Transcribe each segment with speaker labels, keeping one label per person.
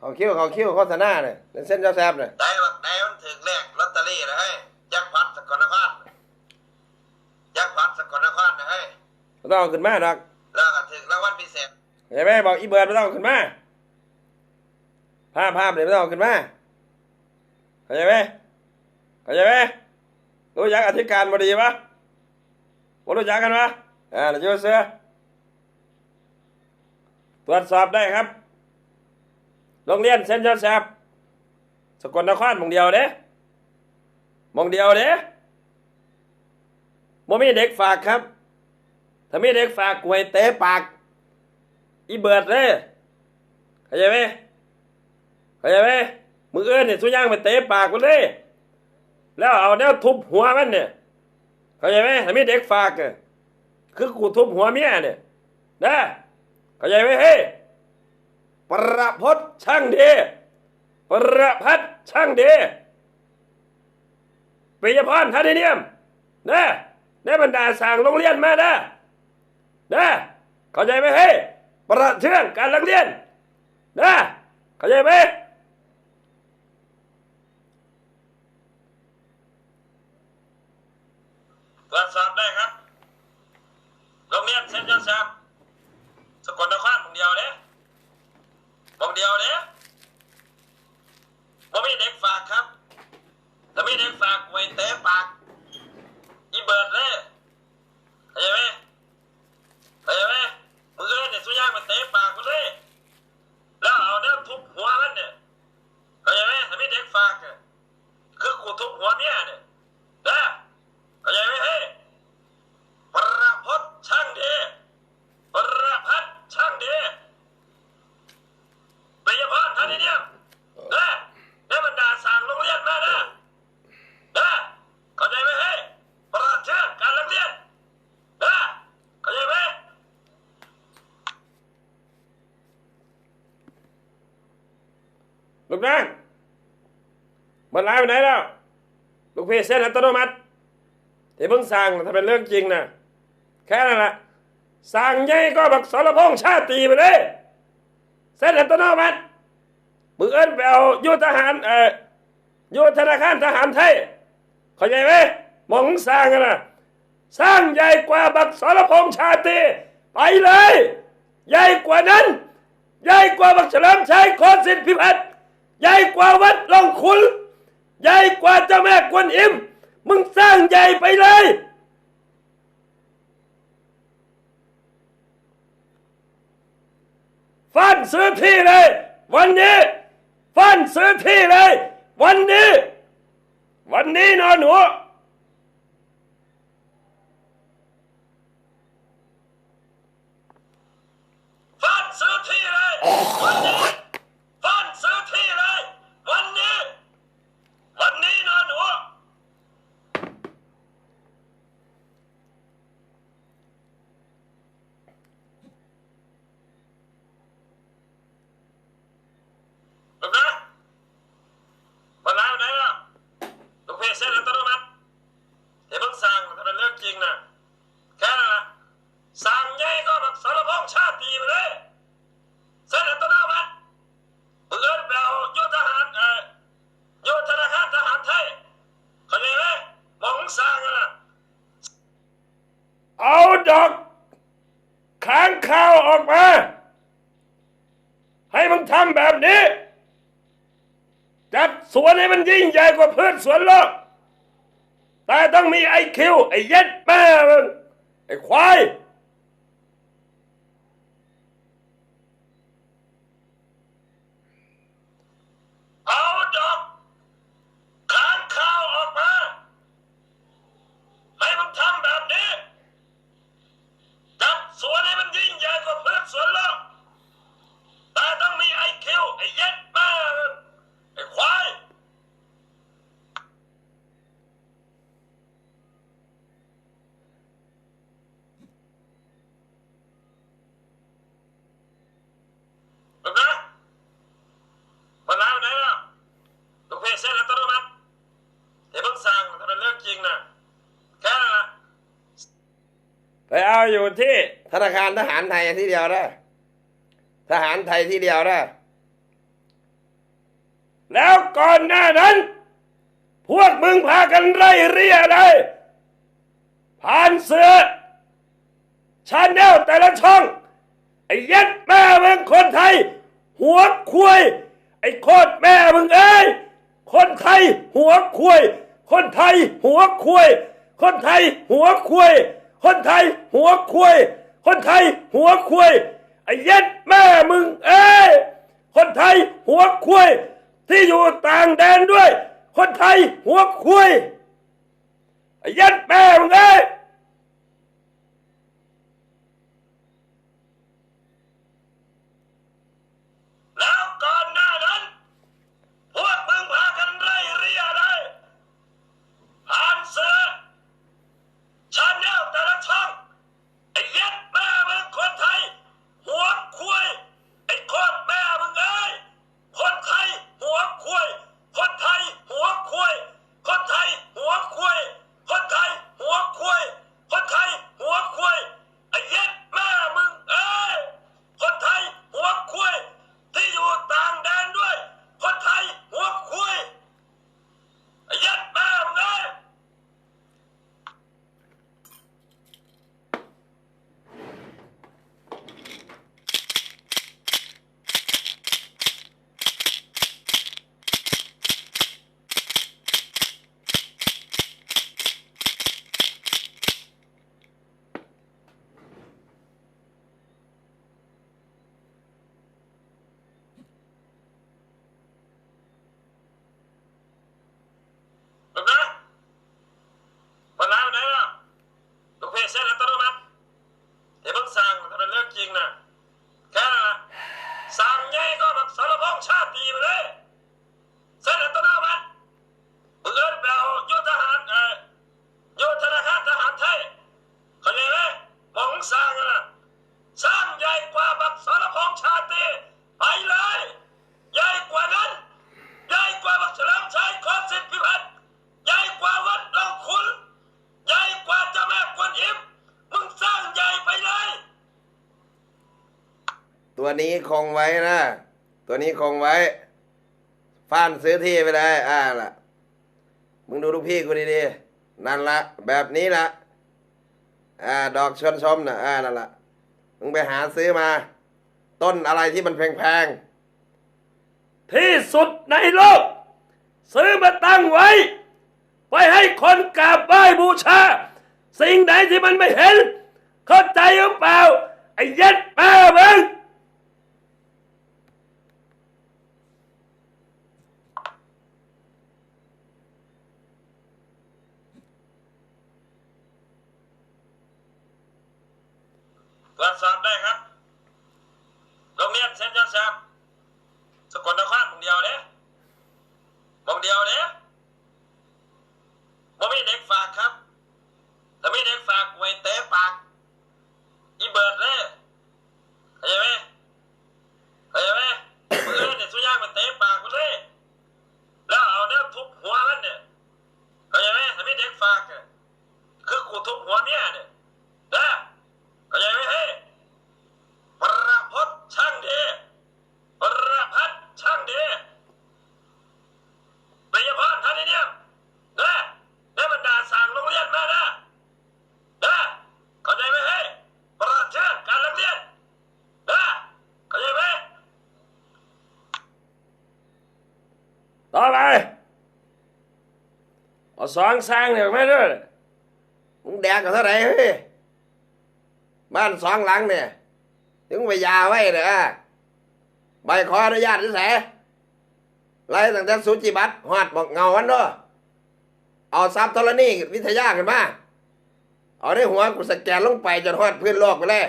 Speaker 1: เขาคิ้วเขาคิ้วโฆษณาเนี่ยเส้นเจ้าแซบเนี่ย
Speaker 2: ได้บักได้มันถึงเลขลอตเตอรี่นะเฮ้ยยักษ์พัดสกลนครยักษ์พัดสกลนครนะเฮ้ย
Speaker 1: ไม่ต้องเอาขึ้นมาดอก
Speaker 2: แล้วก็ถึงรางวัลพิเศษ
Speaker 1: เห็นไหมบอกอีเบิร์ดไม่ต้องเอาขึ้นมาภาพภาพเนี่ยไม่ต้องเอาขึ้นมาเข้าใจไหมเข้าใจไหมรู้จักอธิการบดีปะบ่รู้จักกันปะอ่าเดี๋ยวเสือตรวจสอบได้ครับ โรงเรียนเซนต์โจเซฟสกลนครมองเดียวเด้มองเดียวเด้บ่มีเด็กฝากครับ ถ้ามีเด็กฝากกวยเตะปาก อีเบิร์ดเลยเข้าใจไหมเข้าใจไหมมือเอื้อนเนี่ยสุย่างไปเตะปากมันเลยแล้วเอาแนวทุบหัวมันเนี่ยเข้าใจไหมถ้ามีเด็กฝากคือกูทุบหัวเมียเนี่ยนะเข้าใจไหมเฮ้ ประพจน์ช่างดีประพัดช่างดีปิยพรทันเนียมนะได้บรรดาสั่งโรงเรียนมานะนะเข้าใจไหมเฮ้ยประเทืองการเรียนนะเข้าใจไหม
Speaker 2: ตรวจสอบได้ครับ โรงเรียนเซนต์โจเซฟสกลนครหมองเดียวเด้ มองเดียวเด้บ่มีเด็กฝากครับถ้ามีเด็กฝากไว้เตะปากอีเบิร์ดเลยเข้าใจไหมเข้าใจไหมมือเอื้อนเนี่ยสุย่างไปเตะปากมันเลยแล้วเอาเนื้อทุบหัวมันเนี่ยเข้าใจไหมถ้ามีเด็กฝากคือกูทุบหัวเมียเนี่ยนะเข้าใจไหมเฮ้ยประพจน์ช่างดีประพัดช่างดีปิยพรท่านนี้เนี่ยนะได้บรรดาสั่งโรงเรียนมานะนะเข้าใจไหมเฮ้ยประเทืองการเรียนนะเข้าใจไหม
Speaker 1: ลูกนั่ง มันไลน์ไปไหนแล้วลูกพี่เส้นอัตโนมัติที่เพิ่งสั่งถ้าเป็นเรื่องจริงนะแค่นั้นแหละสั่งใหญ่ก็บักสรพงษ์ชาติไปเลยเส้นอัตโนมัติมือเอิ้นไปเอายุทหารเอ่อยุธนาคารทหารไทยเข้าใจไหมมองสร้างนะสร้างใหญ่กว่าบักสรพงษ์ชาติไปเลย ใหญ่กว่านั้น ใหญ่กว่าบักเฉลิมชัยโคสิทธิพิพัฒน์ใหญ่กว่าวัดลองคุล ใหญ่กว่าเจ้าแม่กวนอิม มึงสร้างใหญ่ไปเลย ฟันซื้อที่เลย วันนี้ ฟันซื้อที่เลย วันนี้ วันนี้นอนหนู
Speaker 2: ฟันซื้อที่เลยวันนี้ฟันซื้อที่เลย วันนี้ วันนี้นอนหนู ลูกนะมาล้างไหนแล้วลูกเพจเส้นอัตโนมัติเดี๋ยวเพิ่งสั่งถ้าเป็นเรื่องจริงนะแค่นั้นละสั่งใหญ่ก็แบบสารพงษ์ชาติไปเลยเส้นอัตโนมัติมึงเอิ้นไปเอาโยธทหารเอ่อโยธนาคารทหารไทยเข้าใจไหมมองสั่งอะนะ
Speaker 1: เอาดอกค้างข้าวออกมา ให้มึงทำแบบนี้ จัดสวนให้มันยิ่งาพืชสวนโลก แต่ต้องมีไอคิวไอเย็ดแม่มึงไอควาย
Speaker 2: เอาดอกค้างข้าวออกมา ให้มันทำแบบนี้ จัดสวนให้มันยิ่งใหญ่กว่าพืชสวนโลกแต่ต้องมีไอคิว ไอเย็ดแม่มึงไอควาย ลูกนะมาล้างไหนแล้วลูกเพจเส้นอัตโนมัติเดี๋ยวเพิ่งสั่งถ้าเป็นเรื่องจริงนะแค่นั้นละ
Speaker 1: ไปเอาอยู่ที่ ธนาคารทหารไทยที่เดียวได้ทหารไทยที่เดียวได้แล้วก่อนหน้านั้น พวกมึงพากันไล่เรียอะไรผ่านเสือชาแนลแต่ละช่อง ไอ้เย็ดแม่มึงคนไทย หัวคุย ไอ้โคตรแม่มึงเอ้ยคนไทย หัวคุย คนไทย หัวคุย คนไทย หัวคุย คนไทย หัวคุย คนไทย หัวคุยไอ้เย็ดแม่มึง เอ้ยคนไทย หัวคุย ที่อยู่ต่างแดนด้วย คนไทย หัวคุยไอ้เย็ดแม่มึงเอ้ย
Speaker 2: ตัวนี้คงไว้นะ ตัวนี้คงไว้
Speaker 3: ฟ้านซื้อที่ไปเลยอ่าล่ะ มึงดูลูกพี่กูดีๆ นั่นละ แบบนี้ละอ่า ดอกชวนชมนะอ่า นั่นละ มึงไปหาซื้อมา ต้นอะไรที่มันแพงๆ
Speaker 1: ที่สุดในโลก ซื้อมาตั้งไว้ ไว้ให้คนกราบไหว้บูชา สิ่งไหนที่มันไม่เห็น เข้าใจหรือเปล่า ไอ้เย็ดแม่มึง
Speaker 2: ตรวจสอบได้ครับโรงเรียนเซนต์โจเซฟสกลนครมองเดียวเด้มองเดียวเด้บ่มีเด็กฝากครับแต่มีเด็กฝากไว้เตะปาก อีเบิร์ดเลยเข้าใจไหมเข้าใจไหมมือเนี่ยสุดยางมันเตะปากมันเลย แล้วเอาเนี่ยทุบหัวมันเนี่ยเข้าใจไหมถ้ามีเด็กฝากเนี่ยคือกูทุบหัวเมียเนี่ยนะเข้าใจไหมเฮ้ยประพดช่างดีประพัดช่างดีปริยพรท่านนี้เนี่ยนะได้บรรดาสั่งโรงเรียนมานะนะเข้าใจไหมเฮ้ยประเทืองการเรียนนะเข้าใจไหม
Speaker 1: ต่อไปเอา สองสร้างเนี่ยไม่ด้วย
Speaker 3: มึงแดกกันเท่าไหร่เฮ้ยบ้านสองหลังเนี่ย ถึงไปยาไว้เนี่ยใบขออนุญาตที่แสไล่ตั้งแต่สุจิบัตรหอดบอกเงาวันเนาะเอาซับธรณีวิทยาขึ้นมา เอาในหัวกูสแกนลงไปจนหอดพื้นโลกไปเลย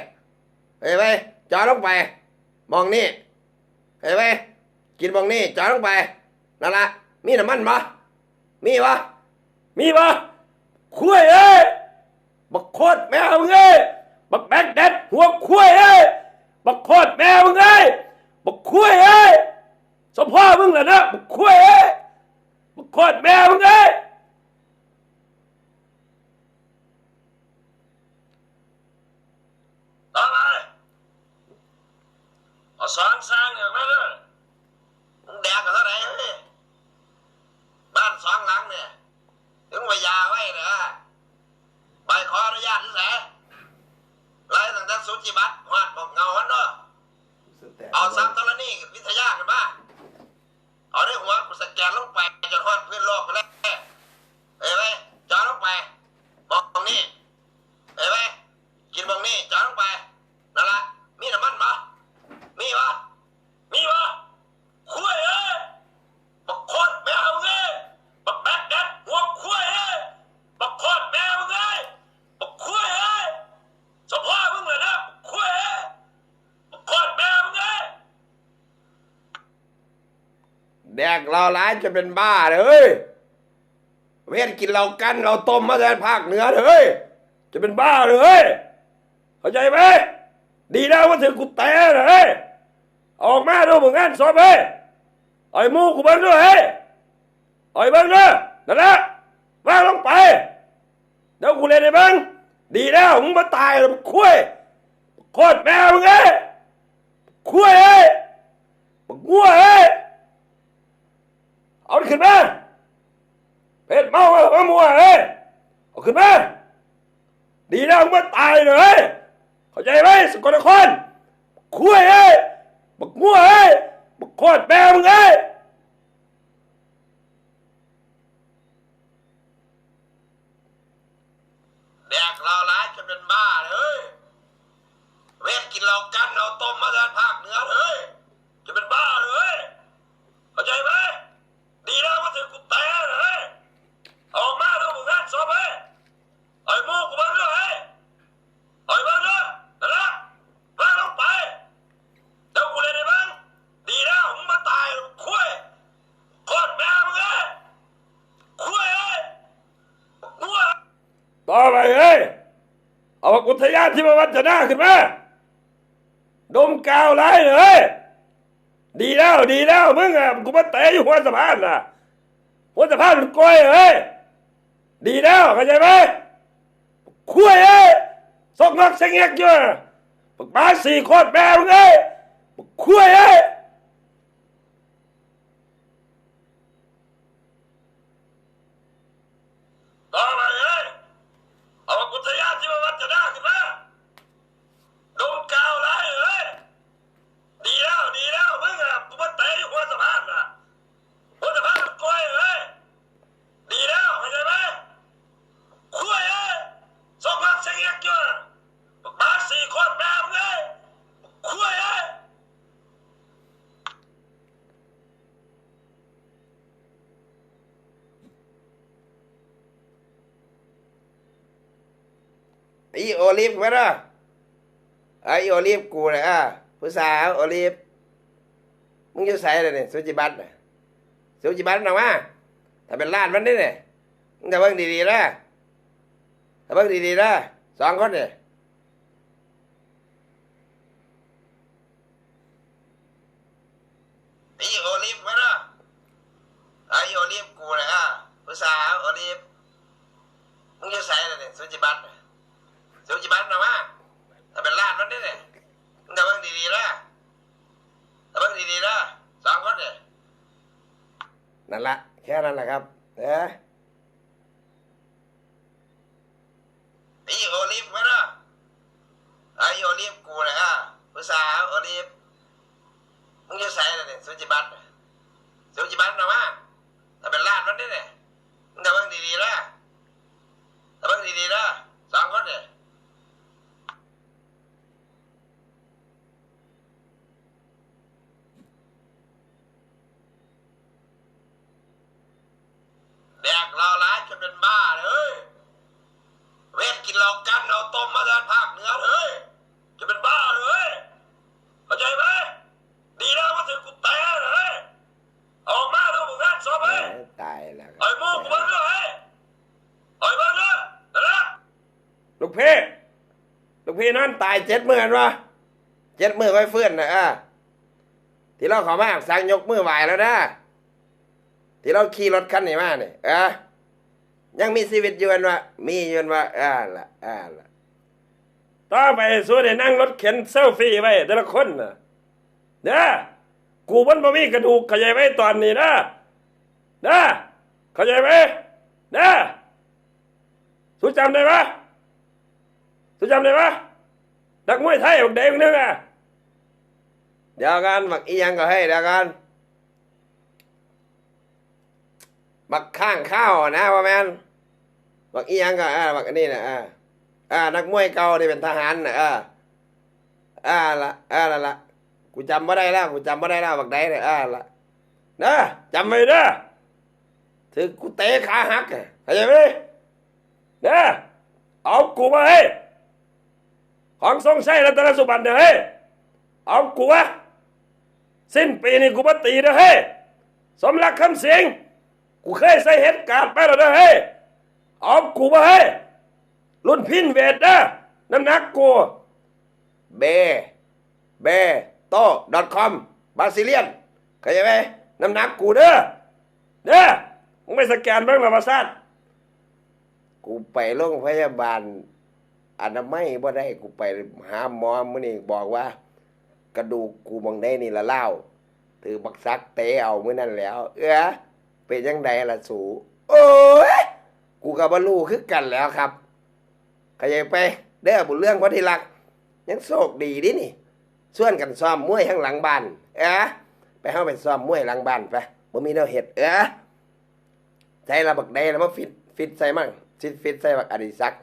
Speaker 3: เห็นไหมจอลงไป มองนี่เห็นไหมกินมองนี่จอลงไปนั่นละมีน้ำมันปะมีปะ
Speaker 1: มีปะคุยเอ้ยบักโคตรแมวมึงเอ้ยบักแบกแดดหัวคุยเอ้ยบักโคตรแมวมึงเอ้ยบักคุยเอ้ยสมพ่อมึงแหละนะบักคุยเอ้ยบักโคตรแมวมึงเอ้ย
Speaker 2: ต่อไปเอาสองสร้างเนี่างแดกกันเท่าไหร่เฮ้ย สองหลังเนี่ย ถึงไปยาไว้นะใบขออนุญาตที่ไหนไล่ตั้งแต่สุจิบัตรหอดบอกเงาวันเนาะเอาซ้ำตรณีวิทยากันบ้าเอาด้วยหัวกูสแกนลงไปจนหอดพื้นโลกไปแล้วเอ้ยไหมจอดลงไปบอกตรงนี้เอ้ยไหมกินบองนี้จอดลงไปนั่นละมีน้ำมันปะมีปะมีปะคุยเอ้ยบักโคตรแมวเอ้ยบักแบกแดดหัวคุยเอ้ยบักโคตรแมวเอ้ยบักคุยเอ้ยสมพ่อมึงเลยนะบักคุยเอ้ยบักโคตรแมวเอ้ย
Speaker 3: แดกเราร้าย จะเป็นบ้าเลย เวทกินเรากันเราต้มมาแทนภาคเหนือเลย
Speaker 1: จะเป็นบ้าเลย เข้าใจไหม ดีแล้วว่าถึงกูแต่เลยออกมาดูมึงงานสอบเฮ้ยไอ้มูกูเบิ้งด้วยเฮ้ยไอ้เบิ้งด้วยนั่นแหละวางลงไป เดี๋ยวกูเล่นไอ้เบิ้งดีแล้วมึงมาตายแล้วมึงคุยโคตรแมวมึงเอ้ยคุยเอ้ยมึงงัวเอ้ย เอาขึ้นมาเพชรเมาเอามัวเอ้ยเอาขึ้นมาดีแล้วมึงมาตายเลยเข้าใจไหมสกลนครคุ้ยเอ้ยบักมั่วเอ้ยบักโคตรแม่มึงเอ้ย
Speaker 2: แดกเราร้ายจนเป็นบ้าเลยเวทกินเรากันเราต้มมาแทนภาคเหนือเลยจะเป็นบ้าเลยเข้าใจไหม ดีแล้วว่าถึงกูแต่เลยออกมาดูมึงงานสอบเฮ้ยไอ้หมูกูเบิ้งด้วยเฮ้ไอ้เบิ้งด้วยนั่นละวางลงไปเดี๋ยวกูเล่นไอ้บิ้งดีแล้วมึงมาตายคุยโคตรแม่มึงเอ้คุยเอ้ย
Speaker 1: ต่อไปเอ้ยเอาบักอุทยานที่มาวัฒนาขึ้นมาดมกาวไรเลย ดีแล้วดีแล้วมึงอะกูมาเตะอยู่หัวสะพานน่ะหัวสะพานมันกล้ยเอ้ยดีแล้วเข้าใจไหมคุยเอ้ยสกนักเสงเอกอยู่ปากบ้าสี่โคตรแม่มึงเอ้ยบักคุยเอ้ย
Speaker 2: ต่อไปเอ้ยเอากุทยานที่มาวัดจะได้ขึ้นมาดมกาวไรเอ้ยดีแล้วดีแล้วมึงอะกูมาเตะอยู่หัวสะพานน่ะหัวสะพานมันกล้วยเอ้ยดีแล้วเข้าใจไหมคุยเอ้ยสองพักเสียงเอกอยู่น่ะบักมาสี่คนแม่มึงเอ้ยคุยเอ้ย
Speaker 3: ไอ้โอ ลิฟมาเนาะไอ้โอลิฟกูเลยอะผู้สาวโอลิฟมึงจะใส่เลยเนี่ยสุจิบัตน่ะสุจิบัตรหน่าถ้าเป็นล้านมันนี่เนี่ยมึงจะเบิ่งดีๆนะถ้าเบิ่งดีๆนะสองคนเนี่ย
Speaker 2: ไอ้โอลิฟมาเนาะไอ้โอลิฟกูเลยอะผู้สาวโอลิฟมึงจะใส่อะไรเนี่ยสุจิบัตน่ะ สุจิบันนะมาแต่เป็นลานมันนี่เนี่ยมึงจะเบิ่งดีๆนะถ้าเบิ่งดีๆนะสองคนเนี่ย
Speaker 3: นั่นละแค่นั้นแหละครับเออ
Speaker 2: ไอ้โอลิฟมาเนาะไอ้โอลิฟกูเลยอะผู้สาวโอลิฟมึงจะใส่อะไรเนี่ยสุจิบัตรน่ะสุจิบัตรนะมาถ้าเป็นลาดมันนี่เนี่ยมึงจะเบิ่งดีๆนะถ้าเบิ่งดีๆนะสองคนเนี่ย แดกเราร้ายจนเป็นบ้าเลยเวทกินเรากันเราต้มมาแทนภาคเหนือเลยจะเป็นบ้าเลยเข้าใจไหมดีแล้วว่าถึงกูแต่เลยออกมาดูมึงงานสอบเฮ้ย
Speaker 3: ตายแล้วค
Speaker 2: ไอ้
Speaker 3: รับ
Speaker 2: หมูกูเบิ้งด้วยเฮ้ยไอ้เบิ้งด้วยนั่นแหละ
Speaker 1: ลูกพี่ลูกพี่นั่น
Speaker 3: ตายเจ็ดมือนวะเจ็ดมือค่อยเฟื้นนะอะที่เราขอมาสั่งยกมือไหวแล้วนะที่เราขี่รถคันนี้มาเนี่ยออยังมีชีวิตอยู่นวะมีอยู่นวะอ่าละอ่าละ
Speaker 1: ต่อไปสู้ได้นั่งรถเข็นเซลฟี่ไว้แต่ละคนนะเด้อกูมันบ่มีกระดูกขยายไว้ตอนนี้นะเด้อข้าใจไหมนะสุจำได้ปะ สุจำได้ปะนักมวยไทยบอกเด็กนึงอะ
Speaker 3: เดี๋ยวกันบักอียังก็ให้เดี๋ยวกันบักข้างข้าวนะว่าแมนบักอียังก็อ่าบักอันนี้นะอ่าอ่านักมวยเก่าที่เป็นทหารนะอ่าอ่าละอ่าละละกูจำไม่ได้แล้วกูจำไม่ได้แล้วบักใดเลยอ่าละ
Speaker 1: นะจำไว้เด้
Speaker 3: ถึงกูเตะขาหัก
Speaker 1: เข้าใจไหมนะเอากูมาให้ ของทรงชัยรัตนสุบันเด้อเฮ้ยเอากูวะสิ้นปีนี้กูมาตีเด้อเฮ้ยสมรักคำเสียงกูเคยใส่เหตุการณ์ไปแล้วเด้อเฮ้ยเอากูมาให้รุ่นพินเวทเด้อน้ำหนักกู
Speaker 3: เบเบโต้ดอทคอมบาซิเลียนเข้าใจไหมน้ำหนักกู
Speaker 1: กูเด้อเด้อมึงไม่สแกนเบ้างหรอมาซัด
Speaker 3: กูไปโรงพยาบาล อนามัยบ่ได้กูไปหาหมอมื้อนี้บอกว่า กระดูกกูมองได้นี่ละเล่าถือบักซักเตะเอามื้อนั้นแล้ว เอ้อเป็นจังไดล่ะสูโอ้ยกูก็บ่รู้คือกันแล้วครับข้าใจไปเด้อบุญเรื่องพอที่รัก ยังโชคดีดินี่ส่วนกันซ้อมมวยข้างหลังบ้านเอ้อไปเฮาไปซ้อมมวยหลังบ้านไปบ่มีแนวเฮ็ดเอ้อใช้ระบักได้แล้วมาฟิตฟิตใส่มั่งฟิตฟิตใส่บักอดิศักดิ์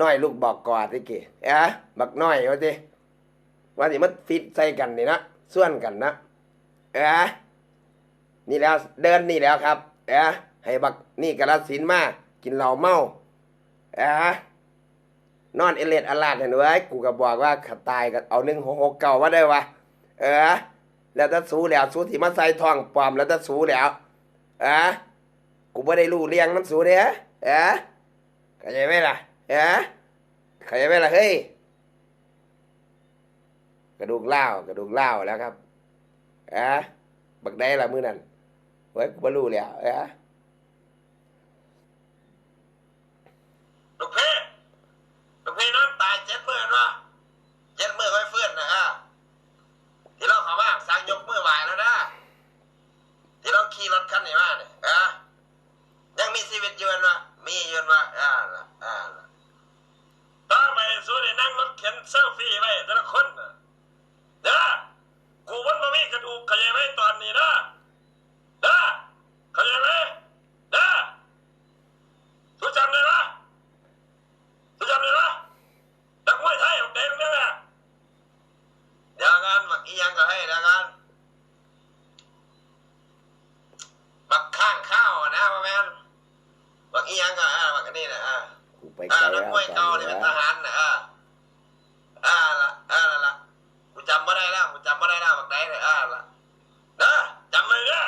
Speaker 3: น้อยลูกบอกกอดติเกเอ้อบักน้อยว่าติว่าสิมันฟิตใส่กันนี่นะส่วนกันนะเอ้อนี่แล้วเดินนี่แล้วครับเอ้อให้บักนี่กระสินมากินเหล้าเมาเอ้อนอนเอเลดอลาดเห็นไว้กูก็บอกว่าขัตายก็เอาหนึ่งหกเก่ามาได้วะเออ แล้วถ้าสูแล้วสูที่มาใส่ทองปลอมแล้วถ้าสูแล้วเอะกูไม่ได้รู้เลี้ยงน้ำสูเด้อเอะเข้าใจไหมล่ะ เอะเข้าใจไปล่ะเฮ้ย กระดูกเล่ากระดูกเล่าแล้วครับเอะบักได้ละมือนั่นเฮ้ยกูบรรลุแล้วเอะ
Speaker 2: ลูกพี่ลูกพี่นอนตายเจ็ดมือเนาะเจ็ดมือค่อยฟื้นนะฮะที่เราเขาว่าสั่งยกมือไหวแล้วนะที่เราขี่รถคันนี้มาเนี่ยอะยังมีชีวิตอยู่วะมีอยู่วะอ่าล่ะอ่าล่ะต่อไปสู้ได้นั่งรถเข็นเซลฟี่ไว้แต่ละคนน่ะเด้อกูวันมามีกระดูกเข้าใจไหมตอนนี้นะเด้อเข้าใจไหมเด้อรู้จำได้ปะ รู้จำได้ปะนักมวยไทยของเด็กนี่แหละเดี๋ยวกันมักอีหยังก็ให้เดี๋ยวกันมักข้างข้าวอะนะพ่อแม่นมักอีหยังก็อ่ามักอันนี้นะอ่า
Speaker 3: กูไป
Speaker 2: อ่า
Speaker 3: ไกล
Speaker 2: นั
Speaker 3: แล้
Speaker 2: ก
Speaker 3: ว
Speaker 2: มวยเก่านี่เป็นทหารนะอ่าอ่าละอ่าละละกูจำไม่ได้แล้วกูจำไม่ได้แล้วมักไหนเลยอ่าละนะจำไม่ได้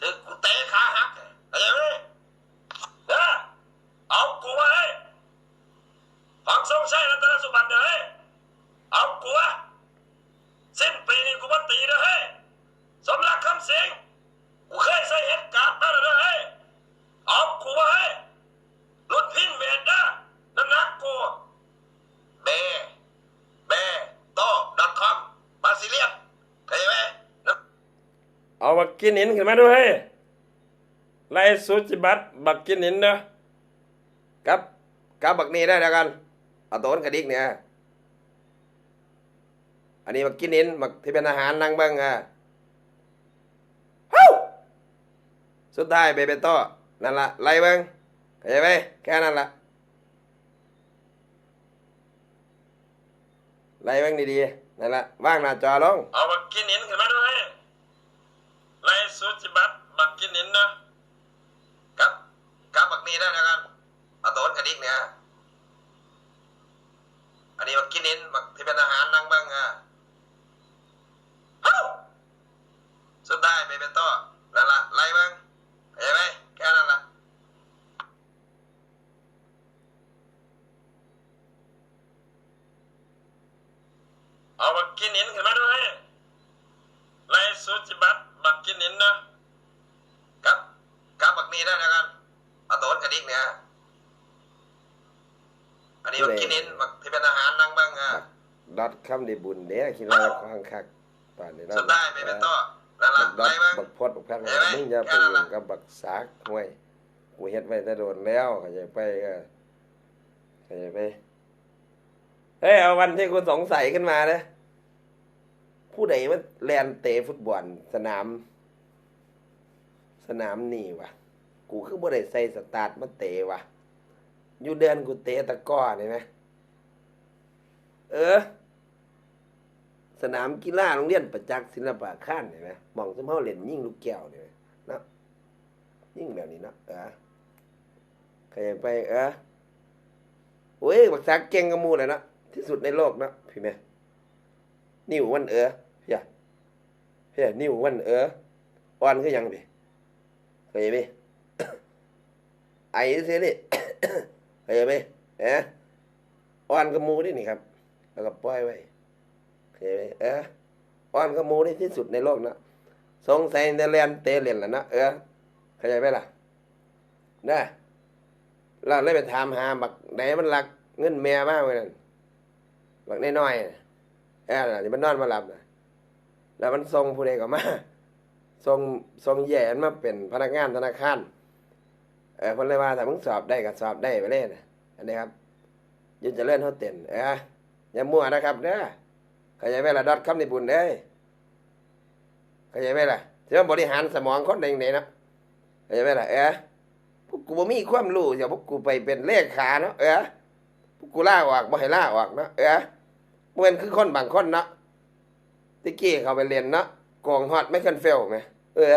Speaker 2: ถึงกูเตะขาหักเข้าใจไหมนะเอากูไว้ ของทรงชัยรัตนสุบันเด้อเฮ้ยเอากูวะสิ้นปีนี้กูมาตีเด้อเฮ้ยสมรักคำเสียงกูเคยใส่เหตุการณ์มาแล้วเด้อเฮ้ยเอากูวะเฮ้ยรุ่นพินเวทเด้อน้ำหนักกูเบเบโต้ดอทคอมบาซิเลียนเข้าใจไหมน้ำ
Speaker 1: เอาบั กกินหินขึ้นมาด้วยเฮ้ยไล่สุจิบัตบักกินหินเนาะ
Speaker 3: ครับครับบักนี้ได้แล้วกันเอาโต้นกระดิกเนี่ยอันนี้บักกินนินบักที่เป็นอาหารนั่งเบ้างอะฮู้สุดท้ายเบเบโต้นั่นละไล่เบ้างเข้าใจไหมแค่นั้นละไล่เบ้างดีๆนั่นละว่างหน้าจอลง
Speaker 2: เอาบักกินหิน อาหารนั่งบ้างอะฮู้สุดท้ายไปเป็นต้นั่นละไล่บ้างเข้าใจไหมแค่นั้นละเอาบักกินหินขึ้นมาด้วยไล่สุจิบัตบักกินหินเนาะครับครับบักนี้ได้แล้วกันเอาโต้นกระดิกเนี่ย อันนี้บักกินหินบักที่เป็นอาหารนั่งบ้างอะ
Speaker 3: ดอทคำได้บุญเด้อคิดว่าเราควังคักตอนนี้เรา
Speaker 2: สุดท้ายไปเป็นโต้นั่นล่ะ
Speaker 3: บักด
Speaker 2: ไป
Speaker 3: อด
Speaker 2: เบิ่ง
Speaker 3: บักพดบักแพง
Speaker 2: เห็นไหม
Speaker 3: มึงอย่าไป
Speaker 2: แค่นั้น
Speaker 3: ยุ่
Speaker 2: ล่ะ
Speaker 3: งกับบักสากห้วยกูเฮ็ดไว้แต่โดนแล้วเข้าใจไปก็เข้าใจไปเฮ้ยเอาวันที่กูสงสัยขึ้นมานะผู้ใดมันแลนเตะฟุตบอลสนาม สนามนี่วะกูคือบ่ได้ใส่สตาร์ทมาเตะวะ อยู่เดือนกูเตะตะก้อเนี่ไหมเออ สนามกีฬาโรงเรียนประจักษ์ศิลปะข้านเห็นไหมมองสมเฮาเล่นยิ่งลูกแก้วเนี่ไหมเนะยิ่งแบบนี้นะเออเคยไป เออโอ้ยบักซักเก่งกับหมูเลยนะที่สุดในโลกนะพี่แม่นิ้ววันเออพี่ยเพี่ยนิ้ววันเอออ่อนคือยังพี่เคยไหมไอ้เสียนี่ เคยไหมเอ๊ะอ่อนกับมูนี่นี่ครับแล้วก็ปล่อยไว้เห็นไหมเอออ่อนก็มูที่ที่สุดในโลกนะสงสัยในเรียนเตเรียนแหละนะเออเข้าใจไหมล่ะนะเราเลยไปถามหาบักไหนมันรักเงินแม่มากเลยนั่นบักน้อยๆน่ะเออน่ะที่มันนอนมาหลับนะแล้วมันส่งผู้ใดก็มาส่งส่งแย่มันมาเป็นพนักงานธนาคาร เออคนเลยว่าถ้ามึงสอบได้ก็สอบได้ไปเลยนะอันนี้ครับยืนจะเล่นเขาเต้นเอออย่ามั่วนะครับเด้อข้าใจไหมล่ะดอทคำในบุญเด้ข้าใจไหมล่ะเชื่อบริหารสมองคนใดๆเนาะข้าใจไหมล่ะเออพวกกูบ่มีความรู้เดี๋ยวพวกกูไปเป็นเลขขาเนาะเออพวกกูล่าออกบ่ให้ล่าออกเนาะเออบ่แมันคือคนบางคนเนาะตะกี้เขาไปเรียนเนาะโกงฮอตไม่คันเฟลไหมเออ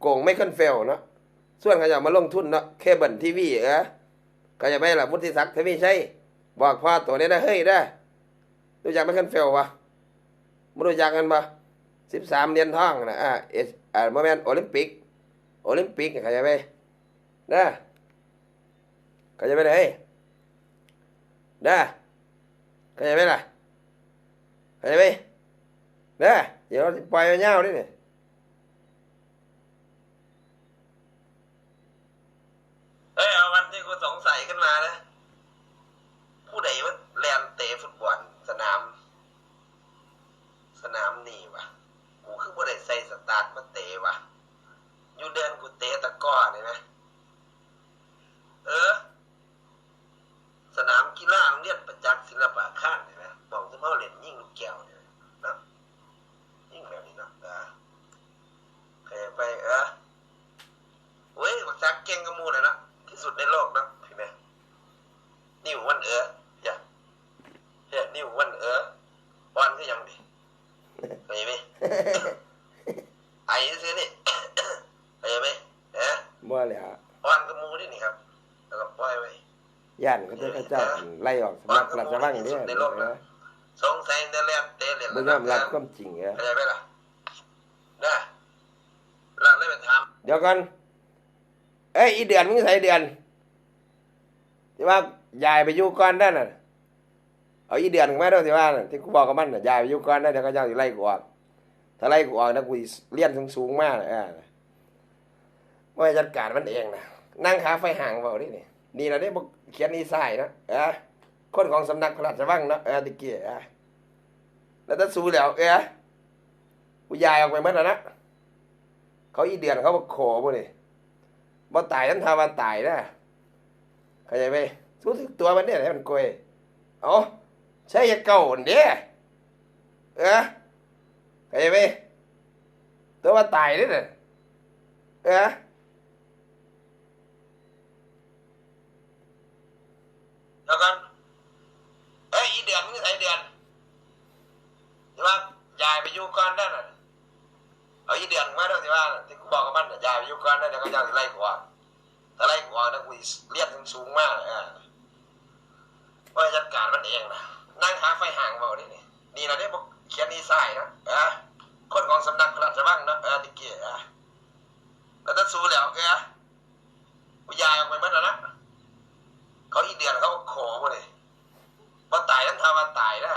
Speaker 3: โกงไม่คันเฟลเนาะ ส่วนเขาจะมาลงทุนเนาะเคเบิลทีวีเออเข้าใจไหมล่ะวุฒิศักดิ์ทวีชัยบอกพ่อตัวนี้นะเฮ้ยเด้รู้จักไหมคันเฟลวะไม่รู้จักกันปะสิบสามเหรียญทองนะอ่าเอสอ่าโมเมนต์โอลิมปิก โอลิมปิกเขาใจไหมนะเขาใจไหมเฮ้ยนะเขาใจไหมล่ะเขาใจไหมนะเดี๋ยวเราปล่อยมันยาวนี่นี่
Speaker 2: เฮ้ยเอาวันที่กูสงสัยขึ้นมานะ ผู้ใดว่าแลนเตะฟุตบอลสนาม สนามนี่วะกูคือบ่ได้ใส่สตาร์ทมาเตะวะอยู่เดือนกูเตะตะก้อนี่ไหมเออ สนามกีฬาเรียนประจักษ์ศิลปะข้านเห็นไหมองสมเฮาเล่นยิ่งลูกแก้วเนี่ยนะยิ่งแบบนี้นะเออเคยไปเออเว้ยบักจักเก่งกับหมูเลยนะ ที่สุดในโลกนะพี่แม่นิ้ววันเอออย่าเฮ้ยนิ้ววันเอออ่อนก็ยังดิไปไหมไอ้ซื้อนี่ไปไหมเอ๊ะ
Speaker 3: บ่เลยฮะ
Speaker 2: อ่อนกับหมูนี่นี่ครับแล้วก็ปล่อยไว้
Speaker 3: ย่านเขาจะเขาเจ้าไล่ออกสำนักราชวังเนี่ยเออ
Speaker 2: สงสัยในเรียนเตะเรียน
Speaker 3: ไม่ยอมรับความจริงเออ
Speaker 2: เข้าใจไหมล่ะนะเราเลยไปท
Speaker 3: เดี๋ยวก่อน เอ้ยอีเดือนมึงใส่เดือนที่ว่ายายไปอยู่ก่อนได้น่ะเอาอีเดือนมาด้อที่ว่าที่กูบอกกับมันน่ะยายไปอยู่ก่อนได้เดี๋ยวเขาเจ้าสิไล่กูออกถ้าไล่กูออกนะกูเลี้ยนสูงๆมากเลยอ่าว่าจัดการมันเองนะนั่งขาไฟห่างเปล่าดินี่นี่เราได้บอกเขียนอีสายนะเออคนของสำนักพระราชวังเนาะเออตะเกียเออแล้วถ้าสู้แล้วเออกูยายออกไปเมื่อนั้นนะเขาอีเดือนเขาบอกโขบ่นี่ บ่ตายนั้นทาว่าตายนะเข้าใจไหมสู้ถึงตัวมันเนี่ยให้มันกลวยเอาใช่ยาเก่าอันเด้เออเข้าใจไหมตัวว่าตายนี่น่ะเออำ
Speaker 2: แล้วกันเอ้ยอีเดือนมึงใส่เดือนใช่ไหมยายไปอยู่ก่อนได้น่ะ เอาอีเดือนมาด้วยสิว่าที่กูบอกกับมันน่ะยายไปยู่ก่อนได้เดี๋ยวเขาจะไล่กูออกถ้าไล่กูออกนะกูเลียนถึงสูงมากเลยอะว่าจัดการมันเองนะนั่งหาไฟห่างเปล่าดินี่นี่เราได้บอกเขียนนี่สายนะเออคนของสำนักพระราชวังนะเออตะเกียอะแล้วถ้าสู้แล้วเออกูยายออกไปมื่อนั้นนะเขาอีเดือนเขาโขมาเลยพอตายนั้นทำมาตายนะ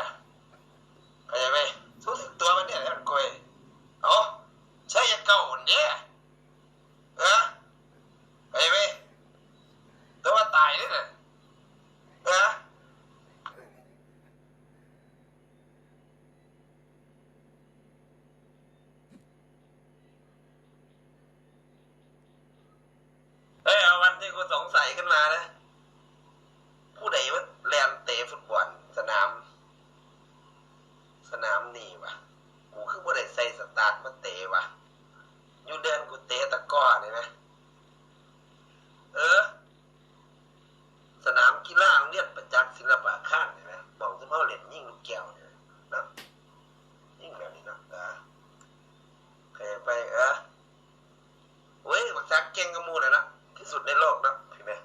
Speaker 2: เข้าใจไหมสู้ถึงตัวมันเนี่ยให้มันกลวยเอาใช่ยาเก่าเนี่ยเออเข้าใจไหมตัวว่าตายนี่น่ะเออ à. à.
Speaker 3: เส
Speaker 2: งสัยขึ้นมานะ ผู้ใดว่าแลนเตะฟุตบอลสนาม สนามนี่วะกูคือบ่ได้ใส่สตาร์ทมาเตะวะอยู่เดินกูเตะตะกร้อนี่นะเออ สนามกีฬาโรงเรียนประจักษ์ศิลปะข้างใช่ไหมบอกจะเมาเล่นยิ่งลูกแก้วเนี่ยนะยิ่งแบบนี้เนาะอ่าเคยไปเออเว้ยบักจักเก่ งกับมูนะนะที่สุดในโลกนะพี่แม่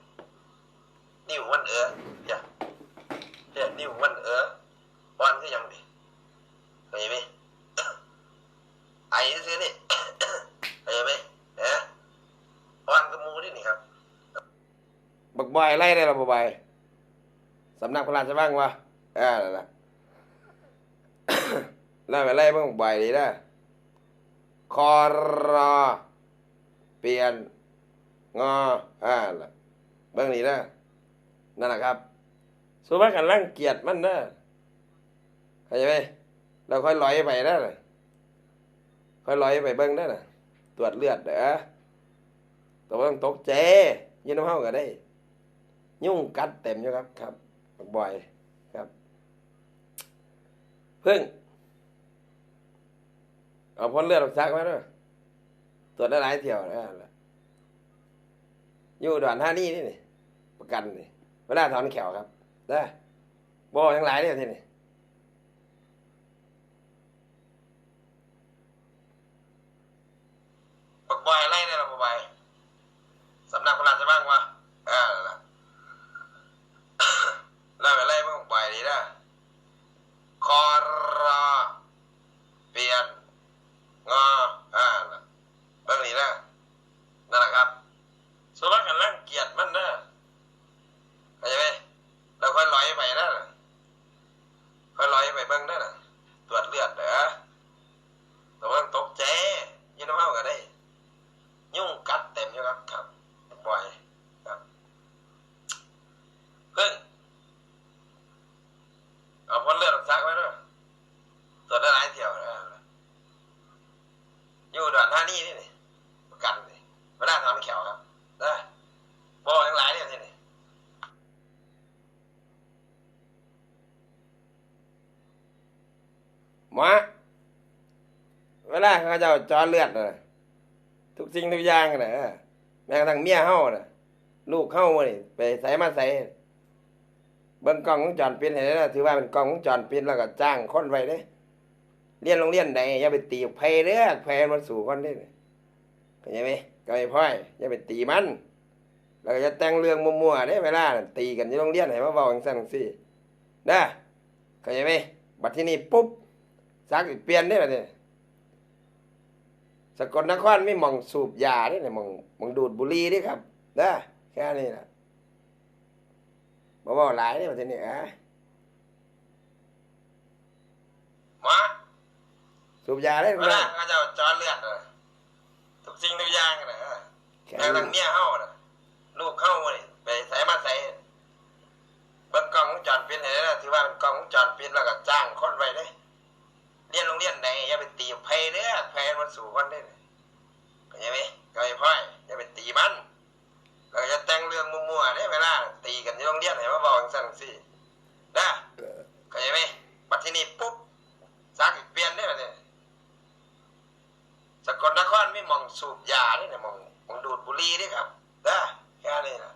Speaker 2: นิ้ววันเอออย่าเดี๋ยวนิ้ววันเออบอลก็ยังดิเคยไหมไอ้ซื้อนี่เคยไหมเออบอลกับมูนี่นี่ครับ
Speaker 3: บักบอยไล่ได้ละบักบอยสำนักพระราชวังวะเอ่านั่นล่ะไล่ไปไล่เบิ่งบักบอยดีนะคอรอเปลี่ยน งออ่านั่นล่ะเบิ่งนี่นะนั่นแหละครับสุภาพกันรังเกียจมันนะเข้าใจไหมเราค่อยลอยไปนะน่ะค่อยลอยไปเบิ่งได้น่ะตรวจเลือดเด้อตัวต้องตกใจยืนน้ำเฮาก็ได้ ยุ่งกัดเต็มอยู่ครับ ครับ บ่อยครับ เพึ่งเอาพ้นเลือดออกซักไว้ด้วยตรวจได้หลายเที่ยวแล้วล่ะ อยู่ด่านท่านี่นี่นี่ประกันนี่เวลาถอนแขวครับได้บ่ทั้งหลายเนี่ยที่นี่
Speaker 2: บักบอยไล่ได้ละบักบอยสำนักพระราชบ้างวะอ่านั่นล่ะ ไล่ไปไล่บ้างบักบอยดีนะคอรอเปลี่ยนงออ่านั่นล่ะเบ้างนี้นะนั่นแหละครับสุภาพกันรังเกียจมันนะเข้าใจไหมเราค่อยลอยไปนะค่อยลอยไปเบ้างนะน่ะตรวจเลือดเด้อแต่ว่าต้องตกใจอยืนน้ำเมาก็ได้ ยุ่งกัดเต็มอยู่ครับครับบ่อยครับเพิ่งเอาพ้นเลือดออกซักไว้ด้วยตรวจได้หลายเที่ยวนะอยู่ด่านท่านี่นี่นี่ประกันนี่เวลาทำแขวครับนะบอกทั้งหลายเนี่ยที่นี่
Speaker 3: หมา เวลาเขาเจะจอเลือดน่ะทุกสิ่งทุกอย่างนะเออแม้กระทั่งเมียเฮาน่ะลูกเฮานี่ไปใส่มาใส่เบิ่งกล้องวงจรปิดให้ได้นะถือว่าเป็นกล้องวงจรปิดแล้วก็จ้างคนไว้เด้เรียนโรงเรียนใดอย่าไปตีไผเด้อไผมันสู่คนเด้เข้าใจไหมก็ไม่พ่อยอย่าไปตีมันแล้วก็จะแต่งเรื่องมั่วๆเด้เวลาตีกันอยู่โรงเรียนให้มาเว้าจังซั่นจังซี่นะเข้าใจไหมบัดที่นี่ปุ๊บซักเปลี่ยนได้บัดนี้ สกลนครไม่มองสูบยาเด้เนี่ยมองมองดูดบุหรี่เด้ครับนะแค่นี้ล่ะบ่เว้าหลายเด้บัดที่นี่อะ
Speaker 2: หมา
Speaker 3: สูบยาได้
Speaker 2: เว
Speaker 3: บ่
Speaker 2: ลาเขาจะจอเลือดเลยทุกสิ่งทุกอย่างนะ
Speaker 3: แค่
Speaker 2: แม้กระทั่ง
Speaker 3: นี้
Speaker 2: เมียเฮาน่ะลูกเฮานี่ไปใส่มาใส่เบิ่งกล้องวงจรปิดให้ได้นะถือว่าเป็นกล้องวงจรปิดแล้วก็จ้างคนไว้เด้ เรียนโรงเรียนไหนอย่าไปตีไผเด้อไผมันสู่คนเด้เข้าใจไหมก็ไอ้พ่อยอย่าไปตีมันแล้วก็จะแต่งเรื่องมั่วๆเด้เวลาตีกันอยู่โรงเรียนให้มาบอกจังซั่งซี่นะเข้าใจไหมบัดทีนี้ปุ๊บซักเปลี่ยนได้บัดนี้สกลนครไม่มองสูบยาเด้เนี่ยมองมองดูดบุหรี่เด้ครับได้แค่นะ